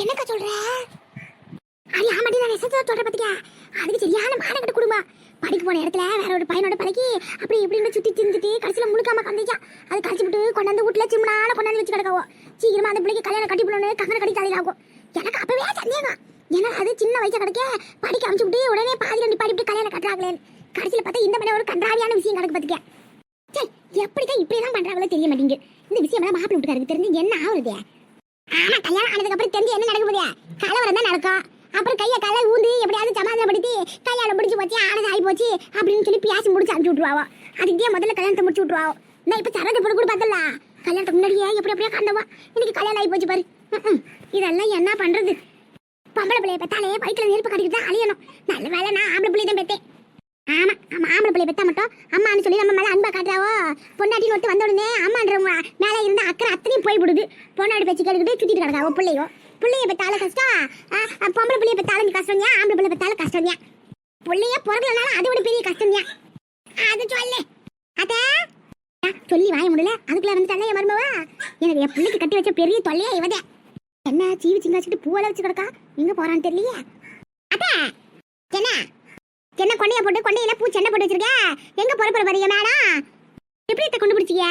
என்னக்கா சொல்ற? அது ஆமாடி நான் எசன்ஸ் சொல்ற பாத்தியா அதுக்கு சரியான மானக்கட்ட குடும்பம் படிக்க போன இடத்துல வேற ஒரு பையனோட பழகி அப்படி இப்படின்னு சுத்தி திரிஞ்சுட்டு கடைசியில் முழுக்காம கந்திச்சா. அது கழிச்சு விட்டு கொண்டாந்து வீட்டுல சிம்னால கொண்டாந்து வச்சு கிடக்காவோ. சீக்கிரமா அந்த பிள்ளைக்கு கல்யாணம் கட்டி போடணும் கங்கனை கட்டி தலையாகும் எனக்கு அப்பவே சந்தேகம். ஏன்னா அது சின்ன வயசு கிடைக்க படிக்க அமைச்சு விட்டு உடனே பாதி ரெண்டு பாடி இப்படி கல்யாணம் கட்டுறாங்களேன்னு. கடைசியில் பார்த்தா இந்த மாதிரி ஒரு கன்றாவியான விஷயம் கிடக்கு பாத்துக்க சே எப்படிதான் இப்படி தான் பண்ணுறாங்களோ தெரிய மாட்டேங்குது. இந்த விஷயம் எல்லாம் மாப்பிள்ளை வீட்டுக்காருக்கு தெரிஞ்சு என்ன ஆகுறது ஆமா கல்யாணம் ஆனதுக்கு அப்புறம் தெரிஞ்சு என்ன நடக்க முடியாது கலவரம் தான் நடக்கும். அப்புறம் கையை கலை ஊந்து எப்படியாவது சமாதானப்படுத்தி கல்யாணம் முடிச்சு போச்சு ஆனது ஆகி போச்சு அப்படின்னு சொல்லி பேசி முடிச்சு அனுப்பிச்சு விட்டுருவாவோ. அதுக்கே முதல்ல கல்யாணத்தை முடிச்சு விட்டுருவாவோ. நான் இப்ப சரக்கு பொண்ணு கூட பார்த்தல கல்யாணத்துக்கு முன்னாடியே எப்படி எப்படியா கண்டவா இன்னைக்கு கல்யாணம் ஆகி போச்சு பாரு. இதெல்லாம் என்ன பண்றது? பொம்பளை பிள்ளைய பெத்தாலே வயிற்றுல நெருப்பு கட்டிக்கிட்டு தான் அழியணும். நல்ல வேலை நான் ஆம்பளை பிள்ளை தான் பெத்தேன். ஆமா ஆமா ஆம்பளை பிள்ளை பெத்தா மட்டும் அம்மான்னு சொல்லி நம்ம மேல அன்பா காட்டுறாவோ? பொண்டாட்டி நோட்டு வந்த உடனே அம்மான்றவங்க மேல இருந்த அக்கறை அத்தனையும் போய் போய்விடுது. பொண்டாடி பேச்சு கேட்டுக்கிட்டு சுத்திட்டு கிடக்காவோ பிள்ளையோ. பிள்ளைய பெத்தாலும் கஷ்டம். ஆ, ஆ, பொம்பளை பிள்ளைய பெத்தாலும் கஷ்டம் தான் ஆம்பளை பிள்ளை பெத்தாலும் கஷ்டம் தான் பிள்ளைய பிறகுலனாலும் அதை விட பெரிய கஷ்டம் தான் அது சொல்லு. அத சொல்லி வாய முடியல அதுக்குள்ள வந்துட்டாலே என் மருமவா? எனக்கு என் பிள்ளைக்கு கட்டி வச்ச பெரிய தொல்லையா இவதே. என்ன சீவி சிங்காச்சிட்டு பூவெல்லாம் வச்சு கிடக்கா? எங்க போறான்னு தெரியலையே. அத்த. என்ன? என்ன கொண்டைய போட்டு கொண்டையில பூ சண்டை போட்டு வச்சிருக்க? எங்க போற போற பாருங்க மேடம் எப்படி கொண்டு பிடிச்சிய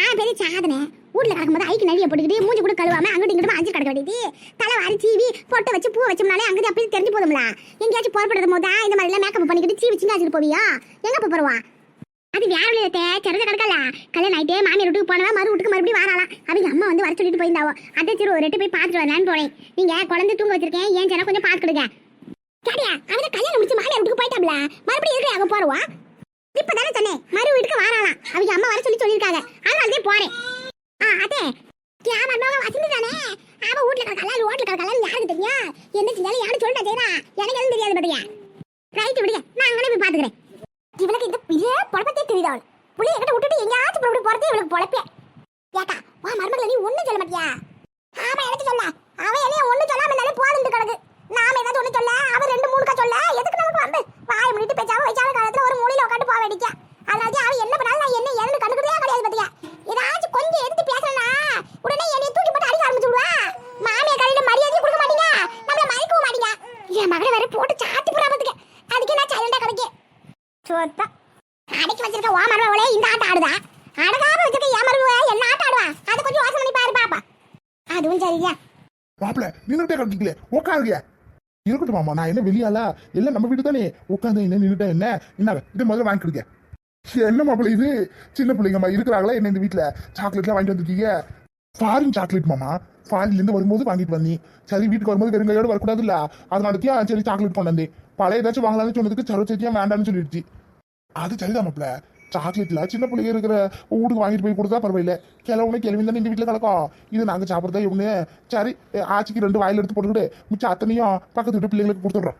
ஆ பெரிய சாதனை. ஊர்ல கிடக்கும்போது ஐக்கு நடிகை போட்டுக்கிட்டு மூஞ்சி கூட கழுவாம அங்கிட்டு இங்கிட்டு அஞ்சு கிடக்க வேண்டியது. தலை வாரி சீவி பொட்டை வச்சு பூ வச்சோம்னாலே அங்கிட்டு அப்படியே தெரிஞ்சு போதும்ல. எங்கேயாச்சும் புறப்படுறது போதா இந்த மாதிரி எல்லாம் மேக்கப் பண்ணிக்கிட்டு சீவி சிங்க வச்சுட்டு போவியா? எங்க போறவா? அது வேற விளையாட்டே சிறந்த கிடக்கல. கல்யாணம் ஆயிட்டே மாமியார் வீட்டுக்கு போனவா மறு வீட்டுக்கு மறுபடியும் வராலாம் அவங்க அம்மா வந்து வர சொல்லிட்டு போயிருந்தாவோ. அதை சரி ஒரு ரெட்டு போய் பார்த்துட்டு வரலான்னு போனேன். நீங்க குழந்தை தூங்க வச்சிருக்கேன் ஏன் சேனா கொஞ்சம் பார்த்துடுங்க கேடியா அவன கல்யாணம் முடிச்சு மாமியார் வீட்டுக்கு போயிட்டாப்ல. மறுபடியும் எதுக்கு அங்க போறவா? இப்பதானே சொன்னேன். மறு வீட்டுக்கு வாராளாம். அவங்க அம்மா வர சொல்லி சொல்லியிருக்காங்க. அதனாலதான் போறேன். ஆ அதே கேமரா மக வசந்தி தானே அவ வீட்டுல கிடக்கல ரோட்ல கிடக்கல யாருக்கு தெரியும்? என்ன செஞ்சாலும் யாரும் சொல்லிட்டா செய்யறா எனக்கு எதுவும் தெரியாது பாத்தியா? ரைட் விடுங்க. நான் அங்கே போய் பாத்துக்கிறேன். இவளுக்கு இந்த பெரிய பொழப்பத்தே தெரியுது அவள் புள்ளி என்கிட்ட விட்டுட்டு எங்கேயாச்சும் புறப்பட்டு போறதே இவளுக்கு பொழப்பே. ஏக்கா வா மருமகளை நீ ஒன்னும் சொல்ல மாட்டியா? ஆமா எனக்கு சொல்ல. அவன் என்னைய ஒன்னும் சொல்லாம இருந்தாலே போதுண்டு கிடக்கு நாம ஏதாவது ஒண்ணு சொல்ல அவன் ரெண்டு மூணுக்கா சொல்ல எதுக்கு நமக்கு வந்து வாய முடிட்டு பேச்சாம வயசான காலத்துல ஒரு மூலையில உட்காந்து போக வேண்டிய அதனால அவன் என்ன பண்ணாலும் நான் என்ன எதுன்னு கண்டுக்கிறதே கிடையாது பத்தியா. ஏதாச்சும் கொஞ்சம் எடுத்து பேசலனா உடனே என்னை தூக்கி போட்டு அடிக்க ஆரம்பிச்சு விடுவா. மாமியா கடையில மரியாதை கொடுக்க மாட்டீங்க. நம்மள மதிக்கவும் மாட்டீங்க. என் மகனை வேற போட்டு சாத்தி புறாமத்துக்கு அதுக்கு நான் சைலண்டா கிடைக்கேன் சோத்தா அடைக்கி வச்சிருக்க ஓ மரவளே இந்த ஆட்டம் ஆடுதா? அடகாம வச்சிருக்க ஏன் மருமவ என்ன ஆட்டம் ஆடுவா? அது கொஞ்சம் யோசனை பண்ணி பாரு பாப்பா. அதுவும் சரியா மாப்பிள நின்றுட்டே கிடக்கீங்களே. உட்காருங்க. இருக்கட்டும் மாமா நான் என்ன வெளியால எல்லாம் நம்ம வீடு தானே? உட்காந்து என்ன நின்றுட்டா என்ன? என்ன இது முதல்ல வாங்கிக்கிடுங்க என்ன மாப்பிள்ள இது? சின்ன பிள்ளைங்கம்மா இருக்கிறாங்களா? என்ன இந்த வீட்டுல சாக்லேட்லாம் வாங்கிட்டு வந்துருக்கீங்க? ஃபாரின் சாக்லேட் மாமா ஃபாரின்ல இருந்து வரும்போது வாங்கிட்டு வந்தி சரி வீட்டுக்கு வரும்போது வெறுங்கையோட வரக்கூடாதுல்ல? அதனாலத்தியா சரி சாக்லேட் கொண்டு வந்தேன். பழைய ஏதாச்சும் வாங்கலாம்னு சொன்னதுக்கு சரோ சத்தியா வேண்டாம்னு சொல்லிடுச்சு? அது சரிதான் மாப்பிள. சாக்லேட்ல சின்ன பிள்ளைங்க இருக்கிற வீட்டுக்கு வாங்கிட்டு போய் கொடுத்தா பரவாயில்ல. கிளவுனே கிளவி தானே இந்த வீட்டில் கிடக்கும் இது நாங்கள் சாப்பிட்றதா இவனு. சரி ஆச்சிக்கு ரெண்டு வாயில் எடுத்து போட்டுக்கிட்டு மிச்சம் அத்தனையும் பக்கத்து வீட்டு பிள்ளைங்களுக்கு கொடுத்துட்றோம்.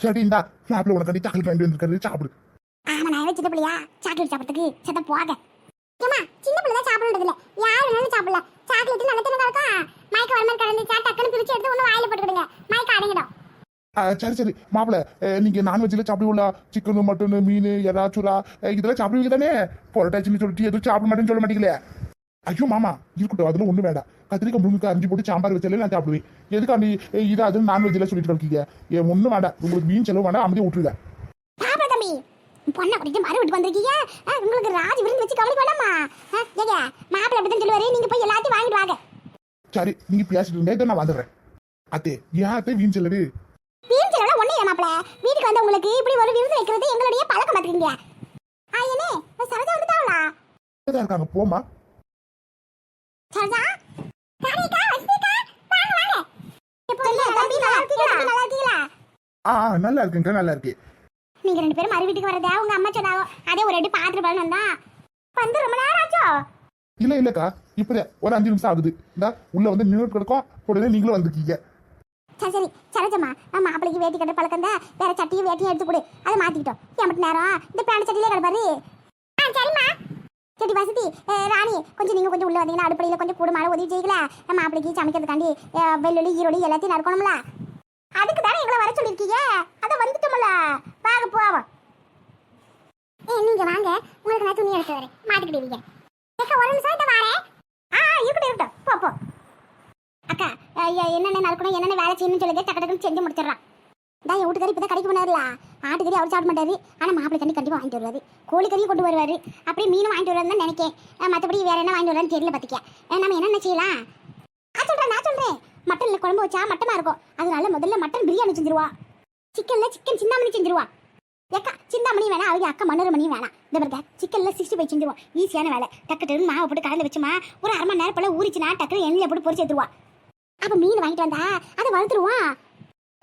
சரி இந்தா. மாப்பிள உனக்கு சாக்லேட் வாங்கிட்டு வந்திருக்காரு. சாப்பிடு. ஆமா நான் சின்ன பிள்ளையா. சாக்லேட் சாப்பிட்றதுக்கு சத்த போக ஏமா சின்ன பிள்ளை தான் சாப்பிடுறது இல்ல? யார் வேணாலும் சாப்பிடல. சாக்லேட் நல்ல தின்னு கிடக்கா மயக்க வரமல் கலந்துச்சா டக்குன்னு பிரிச்சு எடுத்து ஒன்று வாயில போட்டுக்கிடுங்க மயக்க அடங்கிடும் அஹ் சரி சரி. மாப்பிள அஹ் நீங்க நான்வெஜ்ல சாப்பிடுவீங்களா? சிக்கன் மட்டன் மீன் எறா சுறா இதெல்லாம் சாப்பிடுவீங்க தானே பொரட்டாச்சின்னு சொல்லிட்டு எதுவும் சாப்பிட மாட்டேன்னு சொல்ல மாட்டீங்களே? ஐயோ மாமா இருக்கட்டும் அதுல ஒண்ணு வேண்டாம். கத்திரிக்காய் முருங்கக்காய் அரிஞ்சு போட்டு சாம்பார் வச்சாலே நான் சாப்பிடுவேன். எதுக்காண்டி அஹ் இது அது நான்வெஜ்ல சொல்லிட்டு இருக்கீங்க ஏன் ஒண்ணும் வேண்டாம். உங்களுக்கு மீன் செலவு வேண்டாம் அமைதியை விட்டுருங்க. பொண்ணை கூட்டிட்டு மறு வீட்டுக்கு வந்திருக்கீங்க? உங்களுக்கு ராஜ் விருந்து வச்சு கவனிக்க வேண்டாமா? ஏங்க மாப்பிள்ளை அப்படிதான் சொல்லுவாரு. நீங்க போய் எல்லாத்தையும் வாங்கிட்டு வாங்க. சரி நீங்க பேசிட்டு இருங்க இதை நான் வந்துடுறேன். அத்தே ஏன் அத்தே வீண் செலவு? வீண் மாப்பிள்ள வீட்டுக்கு வந்த உங்களுக்கு இப்படி ஒரு விருந்து வைக்கிறது எங்களுடைய பழக்கம் பாத்துக்கீங்க. ஆயனே சரோஜா வந்துட்டாங்களா இருக்காங்க போமா சரோஜா? ராணிகா வசதிகா வாங்க வாங்க. இப்போ தம்பி நல்லா இருக்கீங்களா? நல்லா இருக்கீங்களா? ஆ நல்லா இருக்குங்க நல்லா இருக்கு. நீங்க ரெண்டு பேரும் மறு வீட்டுக்கு வரதா உங்க அம்மா சொன்னாங்க அதே ஒரு அடி பாத்துட்டு போய் வந்தா? வந்து ரொம்ப நேரம் ஆச்சோ? இல்ல இல்லக்கா இப்பதான் ஒரு அஞ்சு நிமிஷம் ஆகுது. இந்தா உள்ள வந்து நின்று கிடக்கும் உடனே நீங்களும் வந்திருக்கீங்க. சரி சரி. சரோஜம்மா நம்ம மாப்பிளைக்கு வேட்டி கட்ட பழக்கம் தான் வேற சட்டியும் வேட்டியும் எடுத்து கொடு அதை மாத்திக்கிட்டோம். எம்பிட்டு நேரம்? இந்த பேண்ட் சட்டிலே கிடப்பாரு. ஆ சரிம்மா. சரி வசதி. ராணி கொஞ்சம் நீங்க கொஞ்சம் உள்ள வந்தீங்கன்னா அடுப்படையில கொஞ்சம் கூட உதவி செய்யல நம்ம மாப்பிளைக்கு சமைக்கிறதுக்காண்டி அஹ், ஈரொளி எல்லாத்தையும் நடக்கணும்ல அதுக்கு தானே எங்களை வர சொல்லியிருக்கீங்க? அதை வந்துட்டோம்ல. வாங்க போவோம். ஏ நீங்க வாங்க. உங்களுக்கு நான் துணி எடுத்து வரேன் மாத்திக்கிடுவீங்க ஒரு நிமிஷம் இந்த வாரேன். ஆ இருக்கட்டும் இருக்கட்டும் போ போ. என்னென்ன நடக்கணும் என்னென்ன வேலை செய்யணும்னு சொல்லி டக்கு டக்குன்னு செஞ்சு முடிச்சிடறான். தான் என் வீட்டுக்காரி இப்போ தான் கடைக்கு போனார்ல. ஆட்டுக்கறி அவர் சாப்பிட மாட்டாரு. ஆனால் மாப்பிள்ளை தண்ணி கண்டிப்பாக வாங்கிட்டு வருவாரு. கோழிக்கறியும் கொண்டு வருவாரு. அப்படியே மீனும் வாங்கிட்டு வருவாருன்னு தான் நினைக்கேன். மற்றபடி வேற என்ன வாங்கிட்டு வருவான்னு தெரியல பார்த்துக்க நம்ம என்னென்ன செய்யலாம்? நான் சொல்கிறேன் நான் சொல்கிறேன் மட்டனில் குழம்பு வச்சா மட்டமாக இருக்கும். அதனால முதல்ல மட்டன் பிரியாணி செஞ்சிருவா. சிக்கன்ல சிக்கன் சிந்தாமணி செஞ்சிருவா. ஏக்கா சிந்தாமணி வேணாம். அவங்க அக்கா மன்னரமணியும் வேணாம். இந்த பாருங்க சிக்கன்ல சிக்ஸ்டி ஃபைவ் செஞ்சிருவோம் ஈஸியான வேலை. டக்கு டக்குன்னு மாவை போட்டு கலந்து வச்சுமா ஒரு அரை மணி நேரம் போல ஊறிச்சுனா டக்குனு எண்ணெயில் போட்டு பொரிச்சு எடுத்துருவா. அப்போ மீன் வாங்கிட்டு வந்தா? அதை வறுத்துருவோம்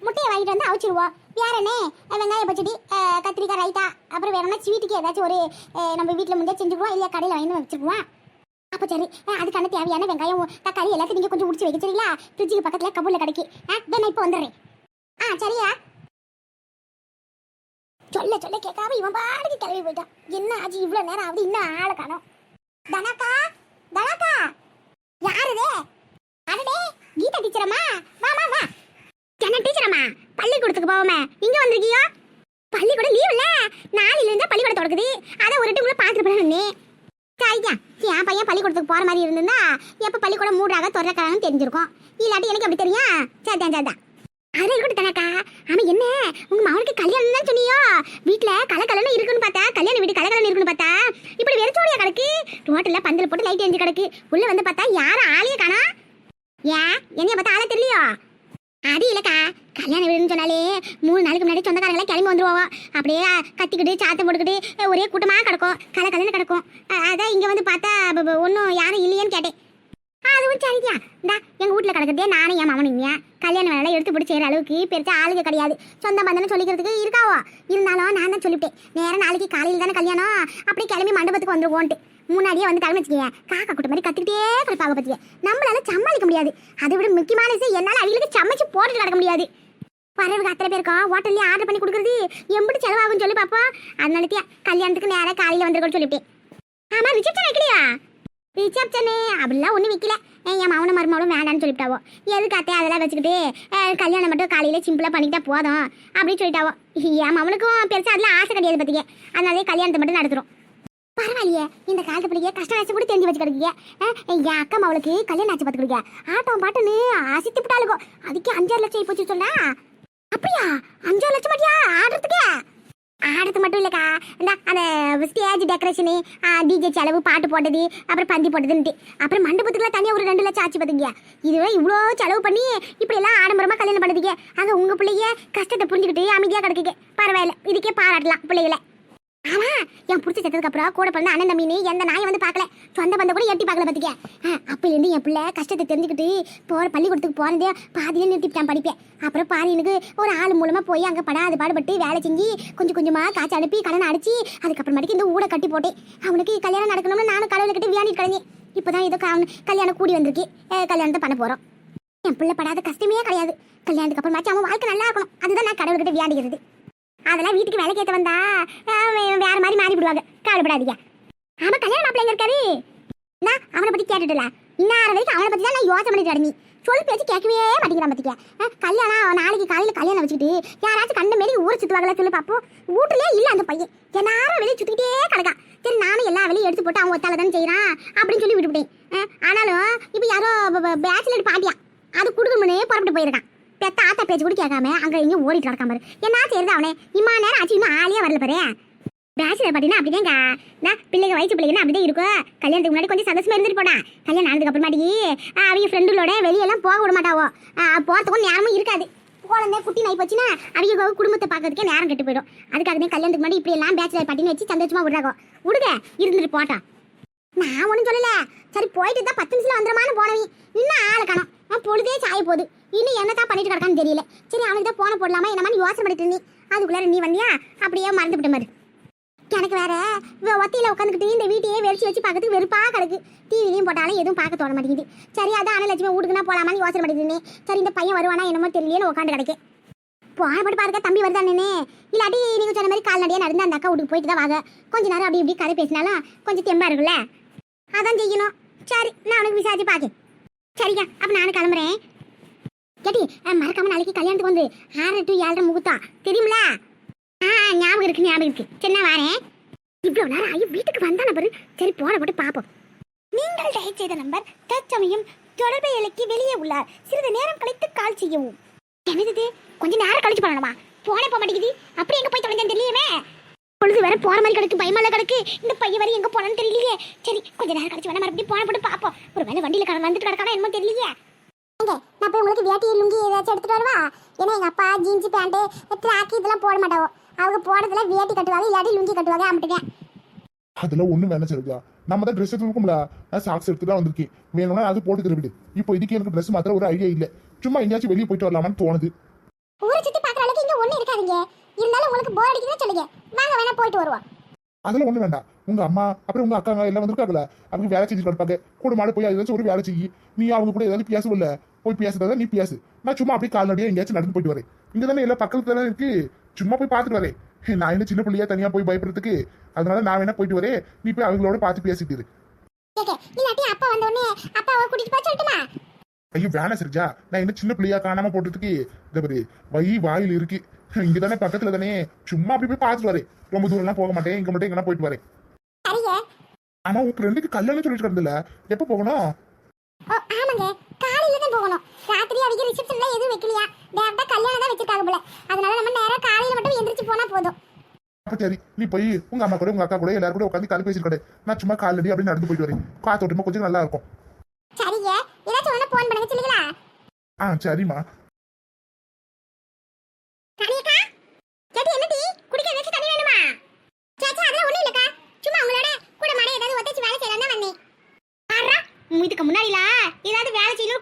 முட்டையை வாங்கிட்டு வந்து அவிச்சிருவோம் வேற என்ன? வெங்காய பச்சடி கத்திரிக்காய் ரைத்தா அப்புறம் வேற என்ன? ஸ்வீட்டுக்கு ஏதாச்சும் ஒரு நம்ம வீட்டில் முடிஞ்சா செஞ்சுக்குவோம் இல்லையா கடையில் வாங்கி வந்து வச்சுக்குவோம் அப்போ சரி அதுக்கான தேவையான வெங்காயம் தக்காளி எல்லாத்தையும் நீங்கள் கொஞ்சம் முடிச்சு வைக்க சரிங்களா? ஃப்ரிட்ஜுக்கு பக்கத்தில் கபூல கிடைக்கு. ஆ நான் இப்போ வந்துடுறேன். ஆ சரியா? சொல்ல சொல்ல கேட்காம இவன் பாடுக்கு கிளம்பி போயிட்டான். என்ன ஆச்சு? இவ்வளோ நேரம் ஆகுது. இன்னும் ஆளை காணும். தனக்கா? தனக்கா? யாருதே அடடே கீதா டீச்சரம்மா வா வா வா என்ன டீச்சரம்மா பள்ளிக்கூடத்துக்கு போவோமே. இங்க வந்திருக்கியோ? பள்ளிக்கூடம் லீவ் இல்ல நாளையில இருந்து பள்ளிக்கூடம் தொடக்குது அதான் ஒரு பாத்துட்டு பார்த்துட்டு போனே சரியா என் பையன் பள்ளிக்கூடத்துக்கு போற மாதிரி இருந்திருந்தா எப்ப பள்ளிக்கூடம் மூடுறாக திறக்கிறாங்கன்னு தெரிஞ்சிருக்கும். இல்லாட்டி எனக்கு அப்படி தெரியும்? சரிதான் சரிதான் அது இருக்கட்டும் தனக்கா. ஆமா என்ன? உங்க மகனுக்கு கல்யாணம் தான் சொன்னியோ? வீட்டுல கலக்கலன்னு இருக்குன்னு பார்த்தா கல்யாண வீடு கலக்கலன்னு இருக்குன்னு பார்த்தா இப்படி வெறிச்சோடியா கிடக்கு. ரோட்டில் பந்தல் போட்டு லைட் எரிஞ்சு கிடக்கு. உள்ள வந்து பார்த்தா யாரும் ஆளையே காணா ஏன்? என்னைய பார்த்தா ஆளே தெரியலையோ? அது இல்லக்கா. கல்யாண வீடுன்னு சொன்னாலே மூணு நாளைக்கு முன்னாடி சொந்தக்காரங்களே கிளம்பி வந்துருவோம் அப்படியே கத்திக்கிட்டு சாத்தம் போட்டுக்கிட்டு ஒரே கூட்டமாக கிடக்கும். கல கலந்து கிடக்கும். அதான் இங்கே வந்து பார்த்தா ஒன்றும் யாரும் இல்லையேன்னு கேட்டேன். அதுவும் சரியா இந்தா எங்கள் வீட்டில் கிடக்கிறதே நானும் என் இங்கே கல்யாண வேலை எடுத்து பிடிச்சி செய்கிற அளவுக்கு பெருசா ஆளுங்க கிடையாது. சொந்த பந்தனை சொல்லிக்கிறதுக்கு இருக்காவோ. இருந்தாலும் நான் தான் சொல்லிவிட்டேன். நேரம் நாளைக்கு காலையில் தானே கல்யாணம். அப்படியே கிளம்பி மண்டபத்துக்கு வந்துருவோன்ட்டு. முன்னாடியே வந்து கிளம்பி வச்சுக்கீங்க காக்கா கூட்ட மாதிரி கத்துக்கிட்டே கிடப்பாங்க பத்திய. நம்மளால சமாளிக்க முடியாது. அதை விட முக்கியமான விஷயம் என்னால் அவங்களுக்கு சமைச்சு போட்டு கிடக்க முடியாது. வரவுக்கு அத்தனை பேருக்கும் ஹோட்டல்லே ஆர்டர் பண்ணி கொடுக்குறது? எப்படி செலவாகும்னு சொல்லி பார்ப்போம் அதனால கல்யாணத்துக்கு நேராக காலையில் வந்துருக்கோன்னு சொல்லிவிட்டேன். ஆமா ரிசப்ஷன் வைக்கலையா? ரிசப்ஷனு அப்படிலாம் ஒன்றும் விற்கல ஏன் என் மவனும் மருமகளும் வேண்டான்னு சொல்லிவிட்டாவோ. எதுக்கு அத்தை அதெல்லாம் வச்சுக்கிட்டு கல்யாணம் மட்டும் காலையில் சிம்பிளாக பண்ணிக்கிட்டா போதும் அப்படின்னு சொல்லிட்டாவோ என் மவனுக்கும் பெருசாக அதெல்லாம் ஆசை கிடையாது பார்த்திங்க அதனாலே கல்யாணத்தை மட்டும் நடத்துகிறோம் பரவாயில்லையே இந்த காலத்து பிள்ளைங்க கஷ்டம் நஷ்டம் கூட தெரிஞ்சு வச்சு என் அக்கா அவளுக்கு கல்யாணம் ஆச்சு பார்த்துக்கிடுங்க. ஆட்டம் பாட்டுன்னு ஆசித்து விட்டாளுக்கோ அதுக்கு அஞ்சாறு லட்சம் போச்சு சொன்னா அப்படியா? அஞ்சாறு லட்சம் மாட்டியா ஆடுறதுக்கே? ஆடுறது மட்டும் இல்லைக்கா. இந்த அந்த ஸ்டேஜ் டெக்கரேஷனு டிஜே செலவு பாட்டு போட்டது அப்புறம் பந்தி போட்டதுன்ட்டு. அப்புறம் மண்டபத்துக்குலாம் தனியாக ஒரு ரெண்டு லட்சம் ஆச்சு பார்த்துங்க இதுவே இவ்வளோ செலவு பண்ணி இப்படி எல்லாம் ஆடம்பரமாக கல்யாணம் பண்ணுறதுக்கே அங்கே உங்கள் பிள்ளைய கஷ்டத்தை புரிஞ்சுக்கிட்டு அமைதியாக கிடக்குங்க. பரவாயில்ல இதுக்கே பாராட்டலாம் பிள்ளைகளை. ஆமா என் புடிச்ச செத்ததுக்கு அப்புறம் கூட பிறந்த அண்ணன் தம்பின்னு எந்த நாயை வந்து பார்க்கல. சொந்த பந்த கூட எட்டி பார்க்கல பாத்துக்க. அப்ப இருந்து என் பிள்ளை கஷ்டத்தை தெரிஞ்சுக்கிட்டு போற பள்ளிக்கூடத்துக்கு போனதே பாதியில நிறுத்திட்டான் படிப்பேன் அப்புறம் பாதியனுக்கு ஒரு ஆள் மூலமா போய் அங்க படாது பாடுபட்டு வேலை செஞ்சு கொஞ்சம் கொஞ்சமா காய்ச்சி அனுப்பி கடனை அடிச்சு அதுக்கப்புறமேட்டுக்கு இந்த ஊட கட்டி போட்டேன். அவனுக்கு கல்யாணம் நடக்கணும்னு நானும் கடவுளை கட்டி வியாண்டிட்டு கிடந்தேன். இப்பதான் ஏதோ கா- கல்யாணம் கூடி வந்திருக்கு. கல்யாணத்தை பண்ண போறோம். என் பிள்ளை படாத கஷ்டமே கிடையாது. கல்யாணத்துக்கு அப்புறமாச்சும் அவன் வாழ்க்கை நல்லா இருக்கணும். அதுதான் நான் கடவுள்கிட்ட வியாண்டிக்கிறது அதெல்லாம் வீட்டுக்கு வேலை கேட்டு வந்தா வே- வேற மாதிரி மாறி விடுவாங்க. கவலைப்படாதீங்க. ஆமா கல்யாணம் மாப்பிள்ளைங்க இருக்காரு? நான் அவனை பத்தி கேட்டுட்டுல. இன்னார வரைக்கும் அவனை பத்தி தான் நான் யோசனை பண்ணிட்டு அடங்கி சொல்லி பேச்சு கேட்கவே மாட்டேங்கிறான் பத்திக்க கல்யாணம் நாளைக்கு காலையில கல்யாணம் வச்சுக்கிட்டு யாராச்சும் கண்ட மாரி ஊரை சுத்துவாங்களா சொல்லி பார்ப்போம் வீட்டுலயே இல்ல அந்த பையன். எல்லாரும் வெளியே சுத்திக்கிட்டே கிடக்கா சரி நானும் எல்லா வேலையும் எடுத்து போட்டு அவன் ஒத்தால தானே செய்யறான் அப்படின்னு சொல்லி விட்டுவிட்டேன் ஆனாலும் இப்போ யாரோ பேச்சுலர் பாட்டியா அது குடுக்கணும்னு புறப்பட்டு போயிருக்கான். பெத்த ஆத்தா பேச்சு கூட கேட்காம அங்க இங்கேயும் ஓடிட்டு நடக்காம என்ன செய்யறது அவனே? இம்மா நேரம் ஆச்சு இன்னும் ஆளே வரல பாரு. பேச்சுலர் பாட்டினா அப்படிதாங்க நான் பிள்ளைங்க வயசு பிள்ளைங்கன்னா அப்படிதான் இருக்கும். கல்யாணத்துக்கு முன்னாடி கொஞ்சம் சந்தோஷமா இருந்துட்டு போனா கல்யாணம் ஆனதுக்கு அப்புறமாட்டி அவங்க ஃப்ரெண்டுகளோட வெளியெல்லாம் போக விட மாட்டாவோ. ஆஹ் போறதுக்கும் நேரமும் இருக்காது. குழந்தை குட்டி நாய் போச்சுன்னா அவங்க குடும்பத்தை பார்க்கறதுக்கே நேரம் கெட்டு போயிடும். அதுக்காக தான் கல்யாணத்துக்கு முன்னாடி இப்படி எல்லாம் பேச்சுலர் பாட்டின்னு வச்சு சந்தோஷமா விடுறாங்க விடுங்க இருந்துட்டு போட்டான் நான் ஒன்றும் சொல்லல. சரி போயிட்டு தான் பத்து நிமிஷம் வந்துடுமான்னு போனவி. இன்னும் ஆளை காணும். பொழுதே சாய போகுது இன்னும் என்னதான் பண்ணிட்டு கிடக்கான்னு தெரியல. சரி அவனுக்கு தான் போன போடலாமா? என்ன மாதிரி யோசனை பண்ணிட்டு இருந்தீ. அதுக்குள்ளார நீ வந்தியா? அப்படியே மறந்து விட்ட மாதிரி. எனக்கு வேற இவ ஒத்தையில உட்காந்துக்கிட்டு இந்த வீட்டையே வெறிச்சு வச்சு பார்க்கறதுக்கு வெறுப்பா கிடக்கு. டிவிலையும் போட்டாலும் எதுவும் பார்க்க தோண மாட்டேங்குது. சரி அதான் அனலட்சுமி வீட்டுக்குனா போலாமான்னு யோசனை பண்ணிட்டு சரி இந்த பையன் வருவானா என்னமோ தெரியலையே உட்காந்து கிடக்கேன் போனப்பட்டு பாருக்க தம்பி வருதானே இல்லாட்டி நீங்க சொன்ன மாதிரி கால்நடையாக நடந்து அந்த அக்கா வீட்டுக்கு போயிட்டு தான் வாங்க. கொஞ்ச நேரம் அப்படி இப்படி கதை பேசினாலும் கொஞ்சம் தெம்பா இருக்குல்ல. அதான் செய்யணும். சரி நான் உனக்கு விசாரிச்சு பாக்கேன் சரிங்க அப்ப நானும் கிளம்புறேன். கேட்டி மறக்காம நாளைக்கு கல்யாணத்துக்கு வந்து ஆறு டு ஏழரை முகூர்த்தம். தெரியுமில? ஆ ஞாபகம் இருக்கு ஞாபகம் இருக்கு. சின்ன வாரேன். இவ்வளவு நேரம் ஆகி வீட்டுக்கு வந்தான பாரு. சரி போன போட்டு பாப்போம். நீங்கள் டயல் செய்த நம்பர் தற்சமயம் தொடர்பு இலைக்கு வெளியே உள்ளார். சிறிது நேரம் கழித்து கால் செய்யவும். என்னது கொஞ்ச நேரம் கழிச்சு பண்ணணுமா போனே போக மாட்டேங்குது. அப்படி எங்க போய் தொலைஞ்சேன்னு தெரியலையே பொழுது வேற போற மாதிரி கிடக்கு பயமால கிடக்கு. இந்த பையன் வரை எங்க போனான்னு தெரியலையே. சரி கொஞ்ச நேரம் கழிச்சு வேணா மறுபடியும் போன போட்டு பாப்போம். ஒரு வேலை வண்டியில கடை வந்துட்டு கிடக்கானா என்னமோ தெரியலையே. நான் போய் உங்களுக்கு வேட்டி லுங்கி ஏதாச்சும் எடுத்துட்டு வருவா? ஏன்னா எங்க அப்பா ஜீன்ஸ் பேண்ட் ட்ராக் இதெல்லாம் போட மாட்டாவோ. அவங்க போடுறதுல வேட்டி கட்டுவாங்க இல்லாட்டி லுங்கி கட்டுவாங்க அம்பிட்டுங்க அதெல்லாம் ஒண்ணும் வேணாம் சரியா நம்ம தான் ட்ரெஸ் எடுத்துருக்கோம்ல. நான் சாக்ஸ் எடுத்து தான் வந்திருக்கேன். வேணும்னா அது போட்டு விடு. இப்போ இதுக்கு எனக்கு ட்ரெஸ் மாத்திர ஒரு ஐடியா இல்ல. சும்மா எங்கேயாச்சும் வெளியே போயிட்டு வரலாமான்னு தோணுது. ஊரை சுத்தி பாக்குற அளவுக்கு இங்க ஒண்ணு இருக்காதுங்க. இருந்தாலும் உங்களுக்கு போர் அடிக்குதுன்னு சொல்லுங்க. வாங்க வேணா போயிட்டு வருவோம். அதெல்லாம் ஒண்ணு வேண்டாம். உங்க அம்மா அப்புறம் உங்க அக்காங்க எல்லாம் வந்திருக்காங்கல்ல. அவங்க வேலை செஞ்சு கிடப்பாங்க. கூட மாடு போய் ஏதாச்சும் ஒரு வேலை செய்யி நீ அவங்க கூட ஏதாவது பேசவில்ல. போய் பேசுறதா நீ பேசு. நான் சும்மா அப்படியே கால்நடையா எங்கேயாச்சும் நடந்து போயிட்டு வரேன். இங்க தானே எல்லாம் பக்கத்துல தானே இருக்கு? சும்மா போய் பார்த்துட்டு வரேன். நான் என்ன சின்ன பிள்ளையா தனியா போய் பயப்படுறதுக்கு? அதனால நான் வேணா போயிட்டு வரேன். நீ போய் அவங்களோட பார்த்து பேசிட்டு இரு. அப்பா வந்த உடனே அப்பாவை கூட்டிட்டு போய் சொல்லட்டுமா? ஐயோ வேணாம் சரிஜா நான் என்ன சின்ன பிள்ளையா காணாம போட்டதுக்கு இந்த பாரு வை வாயில் இருக்கு. இங்க தானே பக்கத்துல தானே? சும்மா அப்படி போய் பார்த்துட்டு வரேன். ரொம்ப தூரம்லாம் போக மாட்டேன். இங்க மட்டும் எங்கன்னா போயிட்டு வரேன். ஆனா உங்க ஃப்ரெண்டுக்கு கல்யாணம் சொல்லிட்டு இருந்தல எப்ப போகணும்? காலையில தான் போகணும். ராத்திரி அவங்க ரிசப்ஷன்ல எதுவும் வைக்கலையா? டேரக்டா கல்யாணம் தான் வச்சிருக்காங்க போல. அதனால நம்ம நேரா காலையில மட்டும் எந்திரிச்சு போனா போதும். அப்ப சரி நீ போய் உங்க அம்மா கூட உங்க அக்கா கூட எல்லாரும் கூட உட்காந்து கதை பேசிட்டு கடை நான் சும்மா காலடி அப்படி நடந்து போயிட்டு வரேன். காத்தோட்டமா கொஞ்சம் நல்லா இருக்கும். சரிங்க. ஏதாச்சும் ஒண்ணு போன் பண்ணுங்க சொல்லுங்களா? ஆ சரிம்மா கனியக்கா கேட்டி என்ன டீ குடிக்க ஏதாச்சும் தண்ணி வேணுமா சேச்சா அதெல்லாம் ஒண்ணும் இல்லக்கா சும்மா உங்களோட கூட மாட ஏதாவது ஒத்தச்சு வேலை செய்யலாம் தான் வந்தேன் பாரா இதுக்கு முன்னாடில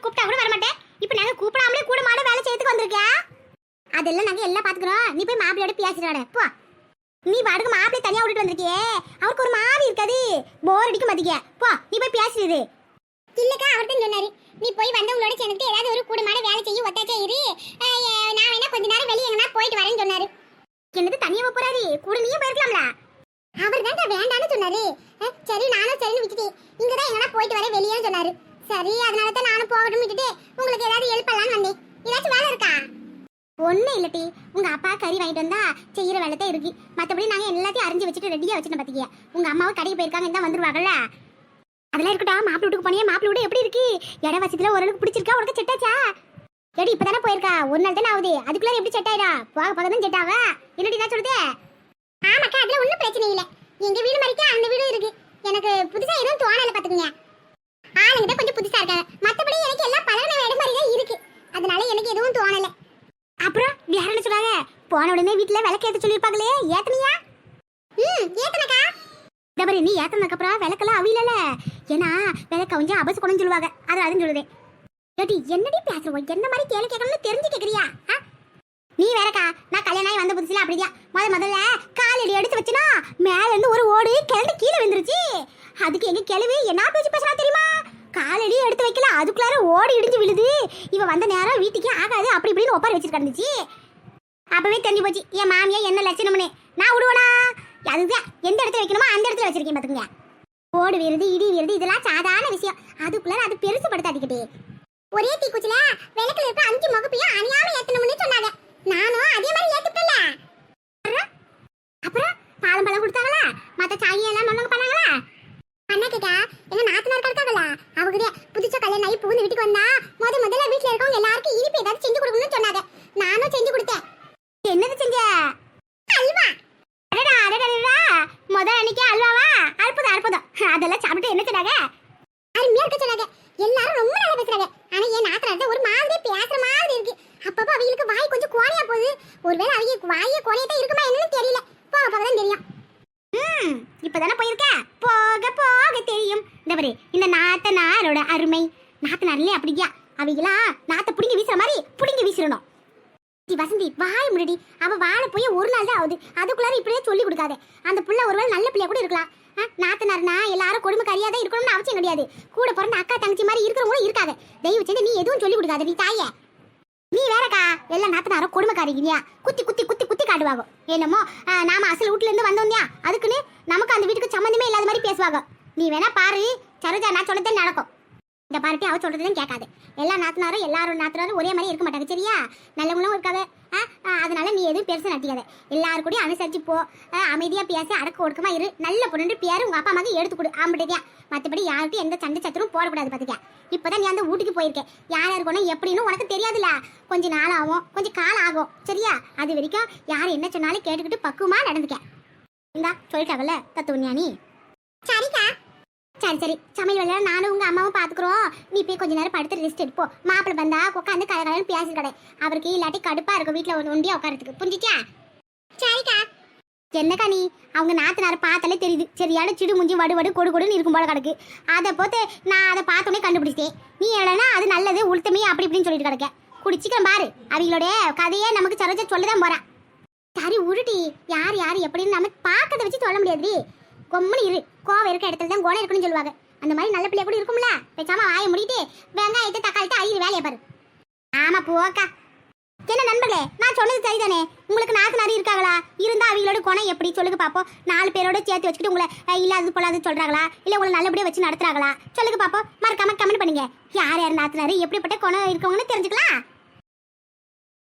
கூப்பிட்டா கூட வர மாட்டேன். இப்போ நாங்க கூப்பிடாமலே கூட மாட வேலை செய்யறதுக்கு வந்திருக்கேன் அதெல்லாம் நாங்க எல்லாம் பாத்துக்கிறோம். நீ போய் மாப்பிளையோட பேசிடாட போ. நீ பாட்டுக்கு மாப்பிளை தனியா விட்டுட்டு வந்திருக்கியே. அவருக்கு ஒரு மாவி இருக்காது. போர் அடிக்க மாட்டீங்க போ நீ போய் பேசிடு இல்லக்கா அவர் தான் சொன்னாரு நீ போய் வந்தவங்களோட சேர்ந்துட்டு ஏதாவது ஒரு கூடமாட வேலை செய்ய ஒத்தாச்சே இரு. நான் வேணா கொஞ்ச நேரம் வெளியே எங்கனா போயிட்டு வரேன்னு சொன்னாரு. என்னது தனியா போறாரு? கூட நீயும் போயிருக்கலாம்ல? அவர் தான் வேண்டாம்னு சொன்னாரு. சரி நானும் சரின்னு விட்டுட்டு இங்க தான் எங்கனா போயிட்டு வரேன் வெளியே சொன்னாரு. சரி அதனால தான் நானும் போகட்டும் விட்டுட்டு உங்களுக்கு ஏதாவது ஹெல்ப் வந்தேன். ஏதாச்சும் வேலை இருக்கா? ஒண்ணு இல்லட்டி உங்க அப்பா கறி வாங்கிட்டு வந்தா செய்யற வேலை தான் இருக்கு. மத்தபடி நாங்க எல்லாத்தையும் அரிஞ்சு வச்சுட்டு ரெடியா வச்சுட்டு பாத்தீங்க உங்க அம்மாவும் கடைக்கு போயிருக்காங்க தான் வந்துருவாங்கல்ல. அதெல்லாம் இருக்கட்டும் மாப்பிள்ளை வீட்டுக்கு போனியே மாப்பிள்ளை வீடு எப்படி இருக்கு? இட வசதியில ஓரளவுக்கு பிடிச்சிருக்கா? உனக்கு செட்டாச்சா ஆச்சா? எடி இப்பதானே போயிருக்கா? ஒரு நாள் தானே ஆகுது. அதுக்குள்ள எப்படி செட் ஆயிடா? போக போக தான் செட் ஆவா. என்னடி நான் சொல்லுது? ஆமாக்கா அதுல ஒண்ணும் பிரச்சனை இல்லை. எங்க வீடு மாதிரிக்கா அந்த வீடும் இருக்கு. எனக்கு புதுசா எதுவும் தோணல பார்த்துக்குங்க ஆளுங்க கொஞ்சம் புதுசா இருக்காங்க. மத்தபடி எனக்கு எல்லாம் பழகின இடம் மாதிரி தான் இருக்கு. அதனால எனக்கு எதுவும் தோணல. அப்புறம் வேற என்ன சொல்றாங்க போன உடனே வீட்டுல விளக்கு ஏத்த சொல்லிருப்பாங்களே ஏத்தனியா? ம் ஏத்தனக்கா. டபரி நீ ஏத்தனதுக்கு அப்புறம் விளக்கெல்லாம் அவியல ஏன்னா விளக்க கொஞ்சம் அபசு கொண்டு சொல்லுவாங்க. அது அதுன்னு சொல்லுதேன் ஏடி என்னடி பேசுறோம் என்ன மாதிரி கேள்வி கேட்கணும்னு தெரிஞ்சு கேக்குறியா? ஆ? நீ வேறக்கா நான் கல்யாணம் ஆகி வந்த புதுசுல அப்படியா முத முதல்ல காலடி எடுத்து வச்சுனா மேல இருந்து ஒரு ஓடு கிளந்து கீழே விழுந்துருச்சு. அதுக்கு எங்க கிளவி என்ன பேச்சு பேசுறா தெரியுமா? காலடி எடுத்து வைக்கல அதுக்குள்ளார ஓடி இடிஞ்சு விழுது. இவ வந்த நேரம் வீட்டுக்கே ஆகாது அப்படி இப்படின்னு ஒப்பாரி வச்சுட்டு கிடந்துச்சு. அப்பவே தெரிஞ்சு போச்சு என் மாமியா என்ன லட்சணம்னு? நான் விடுவேனா அதுதான் எந்த இடத்துல வைக்கணுமோ அந்த இடத்துல வச்சிருக்கேன் பாத்துங்க ஓடு வீருது இடி வீருது இதெல்லாம் சாதாரண விஷயம். அதுக்குள்ளார அது பெருசு படுத்தாடிக்கிட்டே ஒரே தீக்குச்சில விளக்குல இருக்க அஞ்சு முகப்பையும் அணியாம ஏத்தணும்னு சொன்னாங்க நானும் அதே மாதிரி ஏத்துட்டல அப்புறம் பாலம் பழம் கொடுத்தாங்களா மத்த சாயி எல்லாம் மண்ணங்க பண்ணாங்களா அண்ணா கேட்டா எங்க நாத்தனார் இருக்காங்களா அவங்க புதுசா கல்யாணம் ஆகி புகுந்து வீட்டுக்கு வந்தா முத முதல்ல வீட்டுல இருக்கவங்க எல்லாருக்கும் இனிப்பு ஏதாவது செஞ்சு கொடுக்கணும்னு சொன்னாங்க நானும் செஞ்சு கொடுத்தேன் என்னது செஞ்ச அல்வா அடடா அடடா முத அன்னைக்கு அல்வாவா அற்புதம் அற்புதம் அதெல்லாம் சாப்பிட்டு என்ன சொன்னாங்க அருமையா இருக்க சொன்னாங்க எல்லாரும் ரொம்ப நல்லா பேசுறாங்க ஆனா என் நாத்தனார் ஒரு மாதிரி பேசுற மாதிரி இருக்கு இருக்கு வாய் கொஞ்சம் கோணையா போகுது. ஒருவேளை அவங்க வாய கோணையத்தான் இருக்குமா என்னன்னு தெரியல. போக போக தான் தெரியும். ம் இப்பதானே போயிருக்க? போக போக தெரியும். இந்த பாரு இந்த நாத்தனாரோட அருமை. நாத்தனார்லயே அப்படியா? அவங்களா நாத்த புடிங்கி வீசுற மாதிரி புடிங்கி வீசிடணும். வசந்தி வாய் முடி அவ வாழ போய் ஒரு நாள் தான் ஆகுது. அதுக்குள்ளார இப்படியே சொல்லி கொடுக்காத. அந்த புள்ள ஒருவேளை நல்ல பிள்ளையா கூட இருக்கலாம். நாத்தனார்னா எல்லாரும் கொடுமைக்காரியா தான் இருக்கணும்னு அவசியம் கிடையாது. கூட பிறந்த அக்கா தங்கச்சி மாதிரி இருக்கிறவங்களும் இருக்காது. தயவு செஞ்சு நீ எதுவும் சொல்லி கொடுக்காத நீ தாயே. நீ வேறக்கா? எல்லா நாத்தனாரும் கொடுமைக்காரிக்கிறியா குத்தி குத்தி குத்தி குத்தி காட்டுவாங்க. என்னமோ நாம அசல் வீட்டுல இருந்து வந்தோம்யா அதுக்குன்னு நமக்கு அந்த வீட்டுக்கு சம்மந்தமே இல்லாத மாதிரி பேசுவாங்க. நீ வேணா பாரு சரோஜா நான் சொல்லத்தே நடக்கும். இந்த பார்ட்டி அவ சொல்றதும் கேட்காது. எல்லா நாத்தனாரும் எல்லாரும் நாத்தனாரும் ஒரே மாதிரி இருக்க மாட்டாங்க. சரியா? நல்லவங்களும் இருக்காது அதனால நீ எதுவும் பெருசாக நட்டிக்காத எல்லாரும் கூடயும் அனுசரிச்சு போ. அமைதியாக அமைதியா பேசி அடக்க ஒடுக்கமா இரு. நல்ல பொண்ணு பேரு உங்க அப்பா அம்மாக்கு எடுத்து கொடு ஆம்பிட்டியா மத்தபடி யாருக்கும் எந்த சண்டை சத்திரும் போடக்கூடாது பாத்துக்க இப்பதான் நீ அந்த வீட்டுக்கு போயிருக்கேன் யார் இருக்கணும் எப்படின்னு உனக்கு தெரியாதுல்ல. கொஞ்சம் நாள் ஆகும் கொஞ்சம் காலம் ஆகும். சரியா? அது வரைக்கும் யார் என்ன சொன்னாலும் கேட்டுக்கிட்டு பக்குவமா நடந்துக்க. இந்தா சொல்லிட்டாங்கல்ல தத்துவ ஞானி சரிக்கா. சரி சரி. சமையல் வேலை நானும் உங்க அம்மாவும் பார்த்துக்குறோம் நீ போய் கொஞ்ச நேரம் படுத்து ரெஸ்ட் எடுப்போம் மாப்பிள்ளை வந்தா உட்காந்து கலகலன்னு பேசி கடை அவருக்கு இல்லாட்டி கடுப்பா இருக்கும் வீட்டுல ஒன்று ஒண்டியா உட்காரத்துக்கு புரிஞ்சிச்சா சரிக்கா. என்னக்கா நீ? அவங்க நாத்தனார் பார்த்தாலே தெரியுது. சரியான சிடு முஞ்சி வடு வடு கொடு கொடுன்னு இருக்கும் போல கிடக்கு. அதை போத்து நான் அதை பார்த்தோன்னே கண்டுபிடிச்சிட்டேன். நீ என்னன்னா அது நல்லது உளுத்தமே அப்படி இப்படின்னு சொல்லிட்டு கிடக்க. குடிச்சிக்கலாம் பாரு. அவங்களோட கதையே நமக்கு சரோஜா சொல்லதான் போறா. சரி உருட்டி. யார் யார் எப்படின்னு நம்ம பார்க்கறத வச்சு சொல்ல முடியாது கொம்முனு இரு. கோவம் இருக்க இடத்துல தான் கோணம் இருக்குன்னு சொல்லுவாங்க. அந்த மாதிரி நல்ல பிள்ளைய கூட இருக்கும்ல? பேசாம வாயை முடிட்டு வெங்காயத்தை தக்காளிட்டு அழிவு வேலையை பாரு. ஆமா போக்கா என்ன நண்பர்களே நான் சொன்னது சரிதானே? உங்களுக்கு நாத்தனாரி இருக்காங்களா? இருந்தா அவங்களோட குணம் எப்படி? சொல்லுங்க பாப்போம். நாலு பேரோட சேர்த்து வச்சுக்கிட்டு உங்களை இல்லாதது பொல்லாது சொல்றாங்களா? இல்ல உங்களை நல்லபடியா வச்சு நடத்துறாங்களா? சொல்லுங்க பாப்போம். மறக்காம கமெண்ட் பண்ணுங்க. யார் யார் நாத்தனாரு? எப்படிப்பட்ட குணம் இருக்கவங்கன்னு தெரிஞ்சுக்கலாம்.